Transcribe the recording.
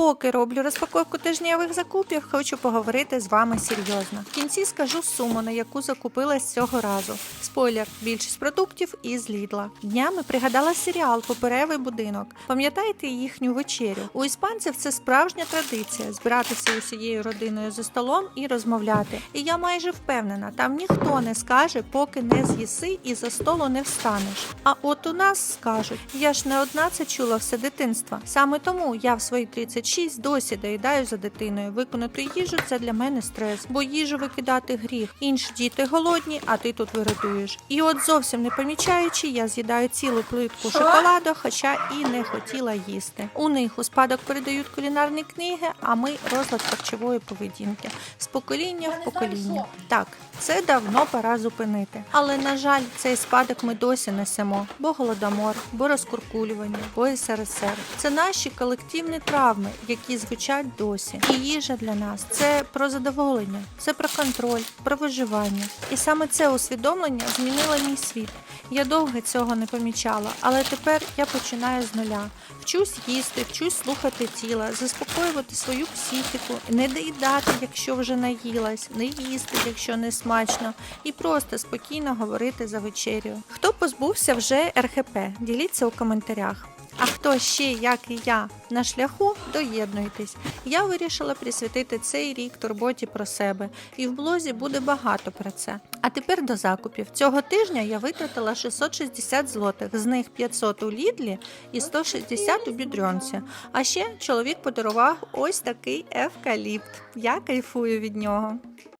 Поки роблю розпаковку тижневих закупів, хочу поговорити з вами серйозно. В кінці скажу суму, на яку закупилась цього разу. Спойлер, більшість продуктів із Лідла. Днями пригадала серіал Поперевий будинок. Пам'ятаєте їхню вечерю? У іспанців це справжня традиція збиратися усією родиною за столом і розмовляти. І я майже впевнена, там ніхто не скаже, поки не з'їси і за столу не встанеш. А от у нас скажуть, я ж не одна це чула все дитинство. Саме тому я в свої 36 досі доїдаю за дитиною. Виконати їжу це для мене стрес, бо їжу викидати гріх. Інші діти голодні, а ти тут вирятуєш. І от зовсім не помічаючи, я з'їдаю цілу плитку шоколаду, хоча і не хотіла їсти. У них у спадок передають кулінарні книги, а ми розлад харчової поведінки з покоління в покоління. Так, це давно пора зупинити. Але на жаль, цей спадок ми досі несемо, бо голодомор, бо розкуркулювання, бо СРСР. Це наші колективні травми, які звучать досі. І їжа для нас це про задоволення, це про контроль, про виживання. І саме це усвідомлення змінило мій світ. Я довго цього не помічала, але тепер я починаю з нуля. Вчусь їсти, вчусь слухати тіла, заспокоювати свою психіку, не доїдати, якщо вже наїлась, не їсти, якщо не смачно, і просто спокійно говорити за вечерю. Хто позбувся вже РХП? Діліться у коментарях. Хто ще, як і я, на шляху, доєднуйтесь. Я вирішила присвятити цей рік турботі про себе, і в блозі буде багато про це. А тепер до закупів. Цього тижня я витратила 660 злотих, з них 500 у Лідлі і 160 у Бідрьонці. А ще чоловік подарував ось такий евкаліпт. Я кайфую від нього.